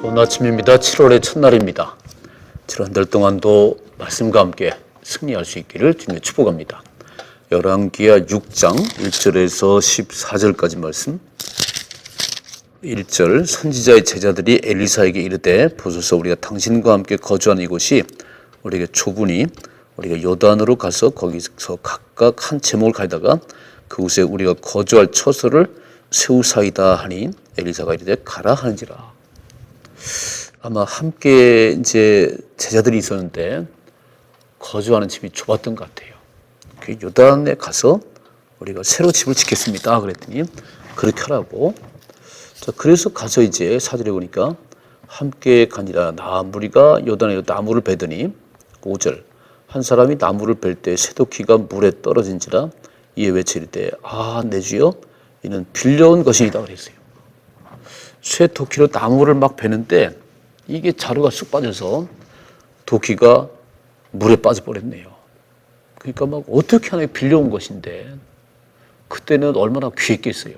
좋은 아침입니다. 7월의 첫날입니다. 지난 한달 동안도 말씀과 함께 승리할 수 있기를 주님의 축복합니다. 열왕기하 6장 1절에서 14절까지 말씀 1절 선지자의 제자들이 엘리사에게 이르되 보소서 우리가 당신과 함께 거주하는 이곳이 우리에게 좁으니 우리가 요단으로 가서 거기서 각각 한 제목을 갈다가 그곳에 우리가 거주할 처소를 세우사이다 하니 엘리사가 이르되 가라 하는지라 아마 함께 이제 제자들이 있었는데 거주하는 집이 좁았던 것 같아요. 그 요단에 가서 우리가 새로 집을 짓겠습니다. 그랬더니 그렇게 하라고. 자, 그래서 가서 이제 사절에 보니까 함께 가니라 나 무리가 요단에 나무를 베더니 5절 한 사람이 나무를 벨 때 새도키가 물에 떨어진지라 이에 외치리되 아내 주여 이는 빌려온 것이다 그랬어요. 쇠 도끼로 나무를 막 베는데 이게 자루가 쑥 빠져서 도끼가 물에 빠져버렸네요. 그러니까 막 어떻게 하나 빌려온 것인데 그때는 얼마나 귀했겠어요.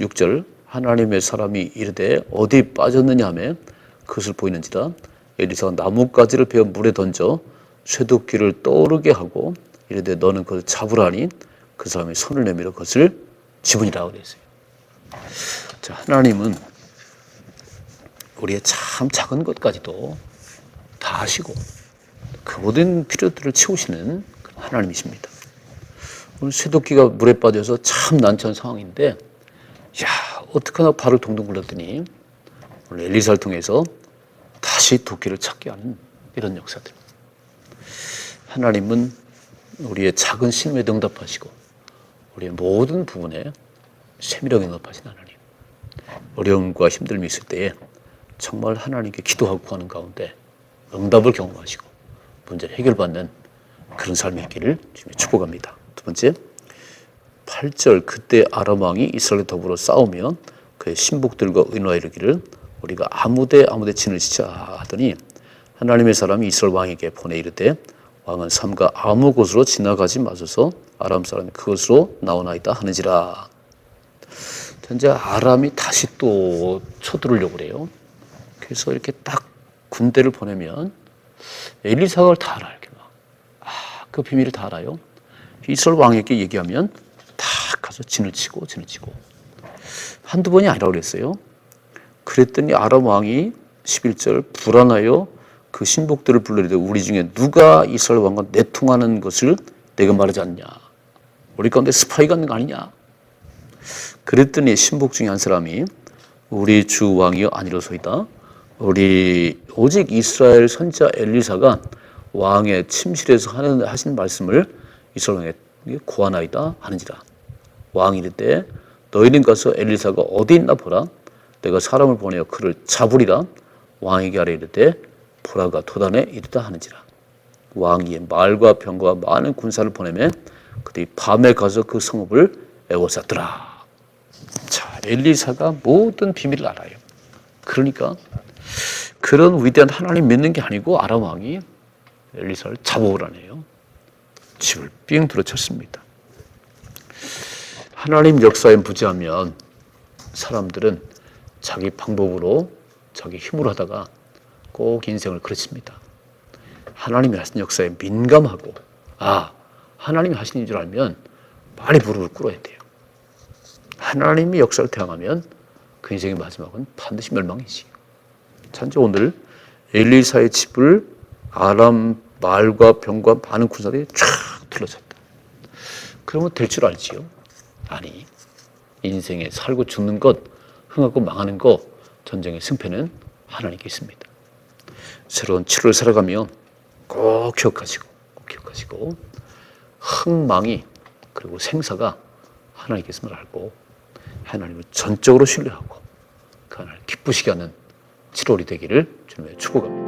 6절 하나님의 사람이 이르되 어디 빠졌느냐 하며 그것을 보이는지라 엘리사가 나뭇가지를 베어 물에 던져 쇠도끼를 떠오르게 하고 이르되 너는 그것을 잡으라니 그 사람이 손을 내밀어 그것을 집으니라 그랬어요. 자, 하나님은 우리의 참 작은 것까지도 다 하시고 그 모든 필요들을 채우시는 하나님이십니다. 오늘 쇠도끼가 물에 빠져서 참 난처한 상황인데, 야 어떡하나 발을 동동 굴렀더니 오늘 엘리사를 통해서 다시 도끼를 찾게 하는 이런 역사들. 하나님은 우리의 작은 신음에 응답하시고 우리의 모든 부분에 세밀하게 응답하신 하나님. 어려움과 힘듦이 있을 때에 정말 하나님께 기도하고 구하는 가운데 응답을 경험하시고 문제를 해결받는 그런 삶이 있기를 주님의 축복합니다. 두 번째, 8절 그때 아람 왕이 이스라엘 더불어 싸우면 그의 신복들과 의노하 이르기를 우리가 아무데 아무데 진을 치자 하더니 하나님의 사람이 이스라엘 왕에게 보내 이르되 왕은 삼가 아무 곳으로 지나가지 마소서 아람 사람이 그것으로 나오나이다 하는지라 현재 아람이 다시 또 쳐들으려고 그래요. 그래서 이렇게 딱 군대를 보내면 엘리사가 다 알아 이렇게 막. 아, 그 비밀을 다 알아요. 이스라엘 왕에게 얘기하면 다 가서 진을 치고 진을 치고 한두 번이 아니라고 그랬어요. 그랬더니 아람 왕이 11절 불안하여 그 신복들을 불러이되 우리 중에 누가 이스라엘 왕과 내통하는 것을 내가 말하지 않냐. 우리 가운데 스파이가 있는 거 아니냐. 그랬더니 신복 중에 한 사람이 우리 주 왕이여 아니로소이다. 우리 오직 이스라엘 선지자 엘리사가 왕의 침실에서 하는 하신 말씀을 이스라엘에 고하나이다 하는지라. 왕이 이르되 너희는 가서 엘리사가 어디 있나 보라. 내가 사람을 보내어 그를 잡으리라. 왕에게 아래 이르되 보라가 도단에 이르다 하는지라. 왕이 말과 병과 많은 군사를 보내매 그들이 밤에 가서 그 성읍을 에워쌌더라. 자, 엘리사가 모든 비밀을 알아요. 그러니까 그런 위대한 하나님 믿는 게 아니고 아람 왕이 엘리사를 잡아오라네요. 집을 삥 들어쳤습니다. 하나님 역사에 부재하면 사람들은 자기 방법으로 자기 힘으로 하다가 꼭 인생을 그르칩니다. 하나님이 하신 역사에 민감하고 아 하나님이 하시는 줄 알면 빨리 무릎을 꿇어야 돼요. 하나님이 역사를 태양하면 그 인생의 마지막은 반드시 멸망이지. 찬지 오늘 엘리사의 집을 아람 말과 병과 많은 군사들이 쫙 둘러쳤다. 그러면 될 줄 알지요? 아니, 인생에 살고 죽는 것, 흥하고 망하는 것, 전쟁의 승패는 하나님께 있습니다. 새로운 7월 살아가며 꼭 기억하시고, 꼭 기억하시고, 흥망이 그리고 생사가 하나님께 있음을 알고, 하나님을 전적으로 신뢰하고, 그 하나님 기쁘시게 하는 7월이 되기를 주님의 축복합니다.